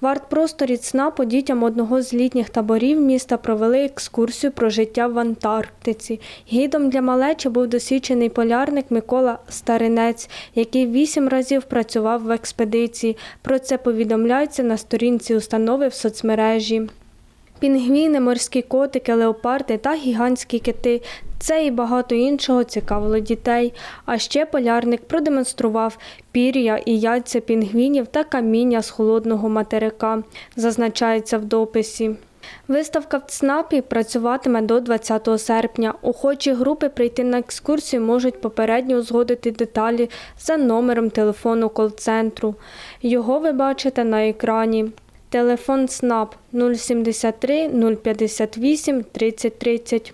В арт-просторі ЦНАПу дітям одного з літніх таборів міста провели екскурсію про життя в Антарктиці. Гідом для малечі був досвідчений полярник Микола Старинець, який вісім разів працював в експедиції. Про це повідомляється на сторінці установи в соцмережі. Пінгвіни, морські котики, леопарди та гігантські кити. Це і багато іншого цікавило дітей. А ще полярник продемонстрував пір'я і яйця пінгвінів та каміння з холодного материка, зазначається в дописі. Виставка в ЦНАПі працюватиме до 20 серпня. Охочі групи прийти на екскурсію можуть попередньо узгодити деталі за номером телефону кол-центру. Його ви бачите на екрані. Телефон СНАП 073 058 30 30.